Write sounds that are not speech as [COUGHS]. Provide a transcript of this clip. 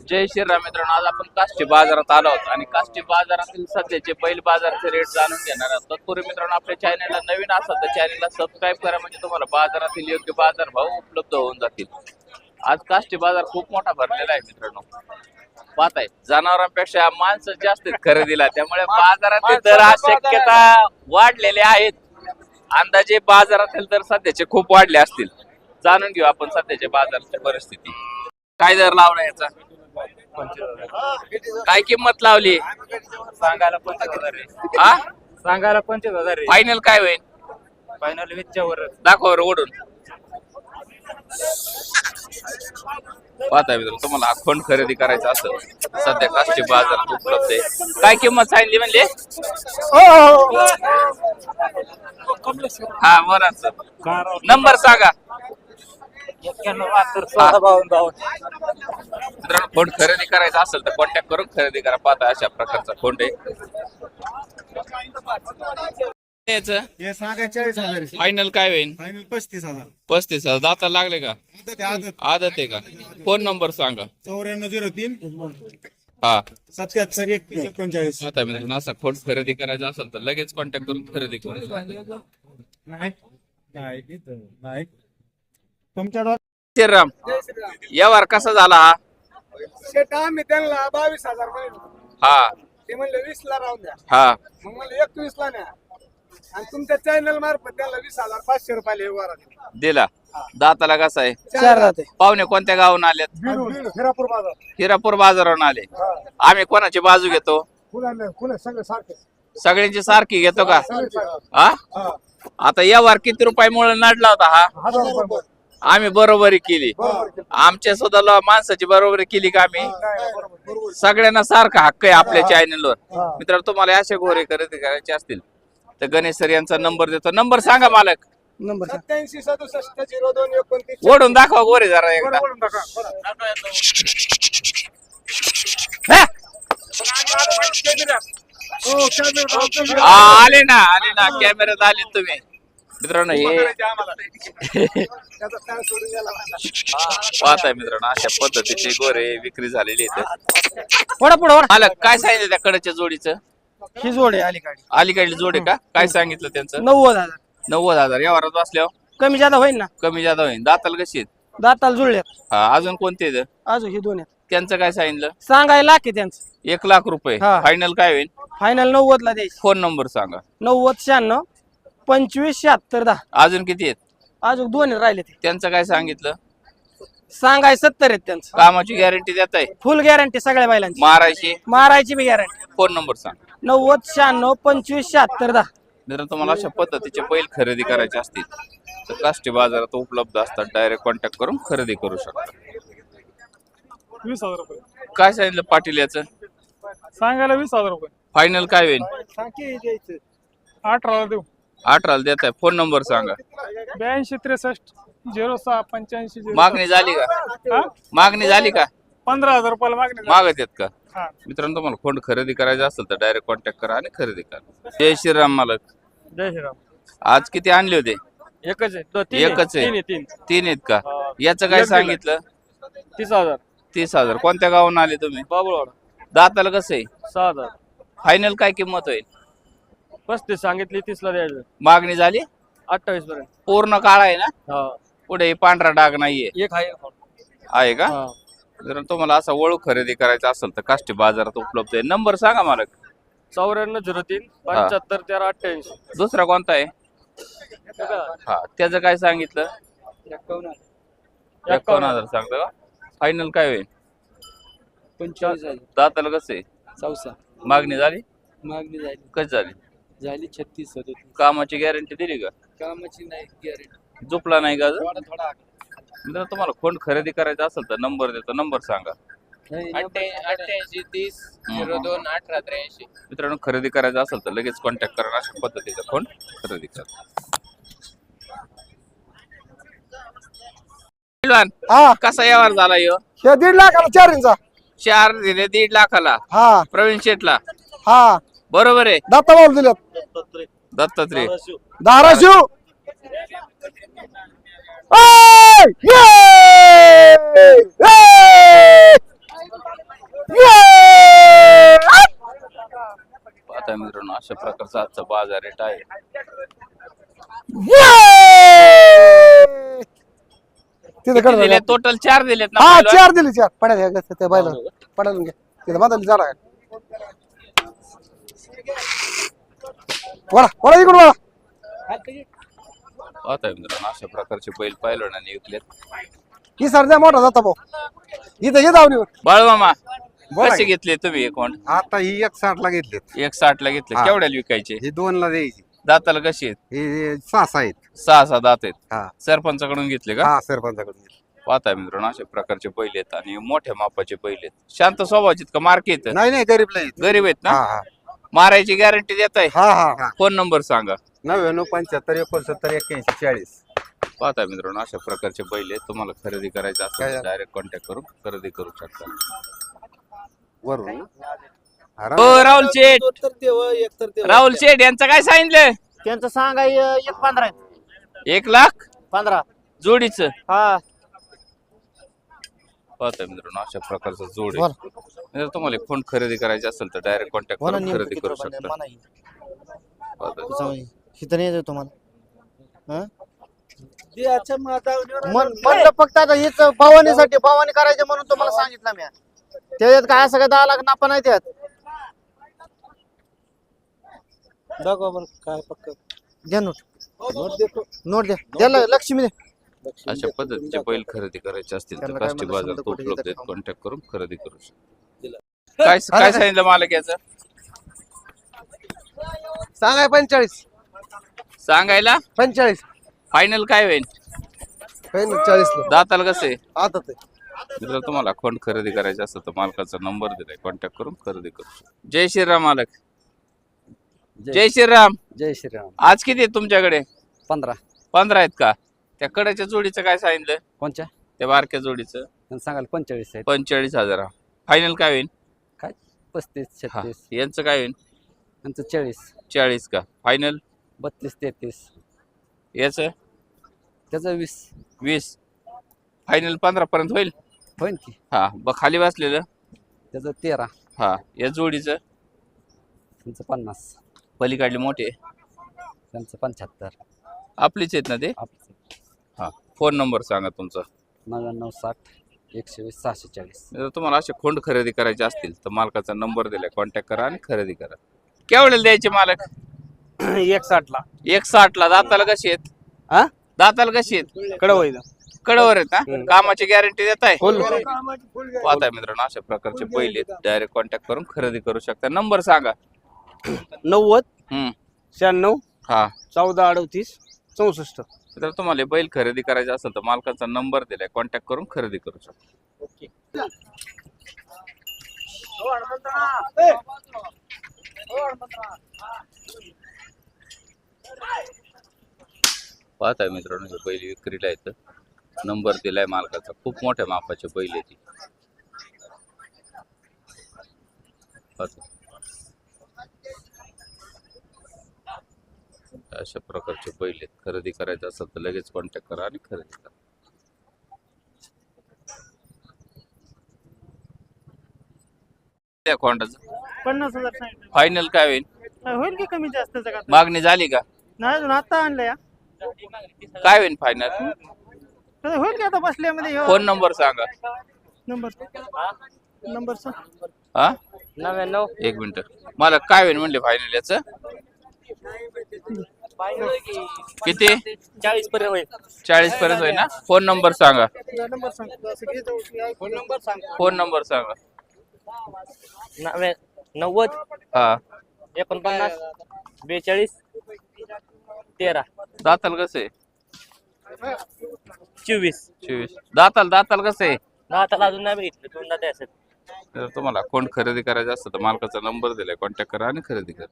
जय श्रीराम मित्रांनो आज आपण काष्टी बाजारात आलो आहोत आणि काष्टी बाजारातील सध्याचे बैल बाजाराचे रेट जाणून घेणार आहोत. तत्पूर्वी मित्रांनो आपल्या चॅनलला नवीन असाल तर चॅनलला सबस्क्राईब करा म्हणजे तुम्हाला बाजारातील योग्य बाजार भाव उपलब्ध होऊन जातील. आज काष्टी बाजार खूप मोठा भरलेला आहे मित्रांनो. पाहताय जनावरांपेक्षा माणसं जास्त खरेदीला त्यामुळे बाजारातील दर आज शक्यता वाढलेले आहेत. अंदाजे बाजारातील दर सध्याचे खूप वाढले असतील. जाणून घेऊ आपण सध्याच्या बाजाराची परिस्थिती. काय दर लावला याचा? काय किंमत लावली? सांगायला पंचवीस हजार हा? सांगायला पंचवीस हजार फायनल काय होईल? फायनल वीसच्या वर दाखव बरं ओढून. पाहता मित्र तुम्हाला अखंड खरेदी करायचं असेल सध्या काष्टी बाजारात उपलब्ध आहे. काय किंमत सांगितली म्हणले? हा बरं. नंबर सांगा. एक्क्याण्णव बहात्तर सोळा बावन्न बावन्न. मित्रांनो फोन खरेदी करायचा असेल तर कॉन्टॅक्ट करून खरेदी करा. पाहता अशा प्रकारचा फोन आहे. याचं? हे सांगा चाळीस हजार. फायनल काय होईल फायनल पस्तीस हजार. पस्तीस हजार. दाता लागले का? आता ते आदत. आदत आहे का? फोन नंबर सांगा. चौऱ्याण्णव झिरो तीन. हा. सत्याहत्तर एकतीस एकोणचाळीस. आता मित्रांनो असा फोन खरेदी करायचा असेल तर लगेच कॉन्टॅक्ट करून खरेदी करू. नाही. नाही नाही. तुमच्या श्रीराम. व्यवहार कसा झाला हा? शेट आम्ही त्यांना बावीस हजार म्हणले. हा. ते म्हणले वीस ला राहून द्या. हा. मग म्हणले एकवीस ला न्या. आणि तुमच्या चॅनल मार्फत त्याला वीस हजार पाचशे रुपयाला व्यवहार दिला. दिला. दाताला कसा आहे? चार राहते. पाहुणे कोणत्या गावून आलेत? हिरापूर बाजार. हिरापूर बाजारावरून आले. आम्ही कोणाची बाजू घेतो? फुलाने फुले सगळे सारखे. सगळ्यांची सारखी घेतो का. हा? हा. आता व्यवहार किती रुपयामुळे नडला होता हा? हजार रुपये आम्ही बरोबरी केली. आमच्या सुद्धा ल- माणसाची बरोबरी केली का आम्ही. सगळ्यांना सारखा हक्क आहे आपल्या चॅनलवर. मित्रांनो तुम्हाला अशा घोरे खरेदी करायचे असतील तर गणेश सर यांचा नंबर देतो. नंबर सांगा मालक. नंबर सत्याऐंशी सदुसष्ट झिरो दोन एकोणतीस ओढून दाखवा गोरे जरा एकदा. आले ना आले ना. कॅमेऱ्यात आले तुम्ही. मित्रांनो हे. पाहताय मित्रांनो अशा पद्धतीचे गोरे विक्री झालेली आहेत. पुढे पुढे काय सांगितलं त्या कडच्या जोडीचं? ही जोड आहे अलीकडे अलीकडली जोड आहे का काय सांगितलं त्यांचं? नव्वद हजार. नव्वद हजार. या वरात बसल्यावर? कमी जादा होईल ना. कमी जादा होईल दाताल कशी आहेत? दाताला जुळल्यात. हा अजून कोणते आहेत? अजून ही दोन आहेत. त्यांचं काय सांगितलं? सांगायला लाख आहे त्यांचं. एक लाख रुपये. हा. फायनल काय होईल फायनल नव्वद ला द्यायची. फोन नंबर सांगा. नव्वद शहाण्णव पंचवीस शहात्तर दहा. अजून किती आहेत? अजून दोन राहिले ते. त्यांचं काय सांगितलं? सांगाय सत्तर आहेत त्यांचं. कामाची गॅरंटी देत आहे. फुल गॅरंटी सगळ्या बैलांची. मारायची? मारायची बी गॅरंटी फोन नंबर सांगा. नव्वद शहाण्णव पंचवीस शहात्तर दहा. जर तुम्हाला अशा पद्धतीचे बैल खरेदी करायचे असतील तर काष्टी बाजारात उपलब्ध असतात. डायरेक्ट कॉन्टॅक्ट करून खरेदी करू शकता. वीस हजार रुपये. काय सांगितलं पाटील याचं? सांगायला वीस हजार रुपये. फायनल काय होईल? अठराला देऊ. अठराला देत आहे फोन नंबर सांगा. ब्याऐंशी त्रेसष्ट झिरो सहा पंच्याऐंशी झिरो मागणी झाली का? हा? मागणी झाली का? पंधरा हजार रुपयाला मागणी झाली. मागत आहेत का? हा. मित्रांनो तुम्हाला फोन खरेदी करायचा असेल तर डायरेक्ट कॉन्टॅक्ट करा आणि खरेदी करा. जय श्रीराम मालक. जय श्रीराम. आज किती आणले होते? एकच आहे. एकच आहे. तीन तीन. आहेत का? याचं काय सांगितलं? तीस हजार. तीस हजार. कोणत्या गावून आले तुम्ही? बाबुळवाड. दाताला कसं आहे? सहा हजार. फायनल काय किंमत होईल? पस्तीस सांगितली तीसला द्यायचं. मागणी झाली? अठ्ठावीस पर्यंत. पूर्ण काळा आहे ना? हा. पुढे पांढरा डाग नाहीये. एक आहे आहे का? हा. जर तुम्हाला असा वळू खरेदी करायचा असेल तर काष्टी बाजारात उपलब्ध आहे. नंबर सांगा मला. चौऱ्याण्णव झिरो तीन पंच्याहत्तर चार अठ्ठ्याऐंशी. दुसरा कोणता आहे? हा त्याचं काय सांगितलं? एकावन्न हजार. सांगता का? फायनल काय होईल? हजार. दाताला कसं आहे? चौसा. मागणी झाली? मागणी झाली. कशी झाली? झाली छत्तीस सदोतीस. कामाची गॅरंटी दिली का? कामाची नाही गॅरेंटी झोपला नाही का अजून? थोडा थोडा मित्रांनो, तुम्हाला फोन खरेदी करायचा असेल तर नंबर देतो नंबर सांगा. अठ्ठ्याऐंशी तीस झिरो दोन अठरा त्र्याऐंशी. मित्रांनो खरेदी करायचा असेल तर लगेच कॉन्टॅक्ट करा अशा पद्धतीचा फोन खरेदी करा. पहिलवान, हा. कसा व्यवहार झाला यो हे दीड लाखाला चार इंचा. चार दिले दीड लाखाला. हा. प्रवीण शेटला. हा. बरोबर आहे. दत्ता बोल दिलं दत्तात्रीय. धाराशिव. आता मित्रांनो अशा प्रकारचा आजचा बाजार रेट आहे. दिले? टोटल चार दिलेत ना हा चार दिले चार. पडायला घ्या त्या बायला पडायला घ्या. तिथे बदल झाला वळा वळा इकडून वळा पाहताय मित्रांनो अशा प्रकारचे बैल पहिलवानाने विकलेत. ही सरजा मोठा जाता भाऊ. इथं ये दावणीवर बाळमामा बोला कसे की. घेतले तुम्ही एकूण आता ही एक साठ ला घेतलेत. एक साठ ला घेतले. हा. केवढ्याला विकायचे? ही दोन ला द्यायची. दाताला कशी आहेत? हे सहा सहा आहेत. सहा सहा दात आहेत. हा. सरपंचाकडून घेतले का? हा सरपंचाकडून घेतले. पाहताय मित्रांनो अशा प्रकारचे बैल आहेत आणि मोठ्या मापाचे बैल आहेत. शांत स्वभावाचे आहेत का? मार्क येत नाही नाही गरीबला आहेत. गरीब आहेत हा ना हा. मारायची गॅरंटी देत आहे हा हा हा. फोन नंबर सांगा. नव्याण्णव पंच्याहत्तर एकोणसत्तर एक्क्याऐंशी चाळीस. पाहताय मित्रांनो अशा प्रकारचे बैल आहेत. तुम्हाला खरेदी करायचं काय असेल झालं? डायरेक्ट कॉन्टॅक्ट करून खरेदी करू शकता. वरून? ना? हा, हो राहुल. शेठ. तर तेव्हा एक तर तेव्हा राहुल शेठ यांचं काय सांगितलं त्यांचं सांगा एक पंधरा. एक लाख? पंधरा. जोडीच. हा. पाहताय मित्रांनो अशा प्रकारचा जोड आहे. जर तुम्हाला एक फोन खरेदी करायची असेल तर डायरेक्ट कॉन्टॅक्ट करून खरेदी करू शकता. ही. इथं नाही येत तुम्हाला. हा? मन- म्हणलं फक्त आता हेच भवानीसाठी भवानी करायचे म्हणून तुम्हाला सांगितलं मी. त्याच्यात काय? असं काय दहा लाख नापा नाही त्यात दाखवा बरं काय पक्क. द्या नोट. नोट देतो नोट द्या द्या ल- लक्ष्मी द्या अशा पद्धतीचे बैल खरेदी करायचे असतील तर काष्टी बाजार कुठे उपलब्ध आहेत? कॉन्टॅक्ट करून खरेदी करू शकता. काय काय सांगितलं मालक याचं सांगाय पंचेचाळीस. सांगायला? पंचेचाळीस. फायनल काय होईल? चाळीस दाताला कसे आता ते जर तुम्हाला खोंड खरेदी करायची असेल तर मालकाचा नंबर दिलाय. कॉन्टॅक्ट करून खरेदी करू शकता. जय श्रीराम मालक. जय श्रीराम. जय श्रीराम. आज किती आहेत तुमच्याकडे? पंधरा. पंधरा आहेत का? त्या कड्याच्या जोडीचं काय सांगितलं? कोणच्या? त्या बारक्या जोडीचं. त्यांना सांगाल पंचेचाळीस आहेत. पंचेचाळीस हजार. फायनल काय होईल पस्तीस हा छत्तीस. यांचं काय होईल यांचं चाळीस. चाळीस का? फायनल बत्तीस तेहतीस. याचं? त्याचं वीस. वीस. फायनल पंधरा पर्यंत होईल? होईन की. हा ब खाली बसलेलं. त्याचं तेरा. हा या जोडीचं? त्यांचं पन्नास. पलीकडले मोठे त्यांचं पंच्याहत्तर. आपलीच आहेत ना ते? आपलं फोन नंबर सांगा तुमचा. नव्याण्णव साठ एकशे वीस सहाशे चाळीस जर तुम्हाला असे खोंड खरेदी करायचे असतील तर मालकाचा नंबर दिलाय कॉन्टॅक्ट करा आणि खरेदी करा. केवढ्याला द्यायचे मालक? [COUGHS] एक साठ ला एक साठ ला दाताला कशी आहेत? हा? दाताला कशी आहेत? कडवईला कडवर आहेत ना? कामाची गॅरंटी देत आहे? पाहताय मित्रांनो अशा प्रकारचे बैल आहेत डायरेक्ट कॉन्टॅक्ट करून खरेदी करू शकता. नंबर सांगा. नव्वद हम्म. शहाण्णव हा. चौदा अडतीस चौसष्ट. तर तुम्हाला बैल खरेदी करायचे असेल तर मालकाचा नंबर दिलाय. कॉन्टॅक्ट करून खरेदी करू शकता. पाहताय मित्रांनो हे बैल विक्रीला येतं. नंबर दिलाय मालकाचा. खूप मोठ्या मापाचे बैल आहे ती अशा प्रकारचे बैल आहेत. खरेदी करायचं असेल तर लगेच कॉन्टॅक्ट करा आणि खरेदी करा. त्या पन्नास हजार सांगितलं. फायनल काय होईल? होईल की कमी जास्त जगात? मागणी झाली का? नाही अजून आता आणलं या. काय होईल फायनल होईल की आता बसल्यामध्ये फोन नंबर सांगा. नंबर नंबर सांग. हा? नव्याण्णव. एक मिनिट. मला काय होईल म्हणले फायनल याच? किती? चाळीस पर्यंत होईल. चाळीस पर्यंत होईल ना? फोन नंबर सांगा. नंबर सांग फोन नंबर सांग. फोन नंबर सांगा. नव्या नव्वद हा. एकोणपन्नास बेचाळीस तेरा. दाताल कसं आहे? चोवीस. चोवीस. दाताल दाताल कसं आहे? दहा अजून नाही बघितलं दोनदा द्यायचं जर तुम्हाला कोण खरेदी करायचं असतं तर मालकाचा नंबर दिलाय. कॉन्टॅक्ट करा आणि खरेदी करा.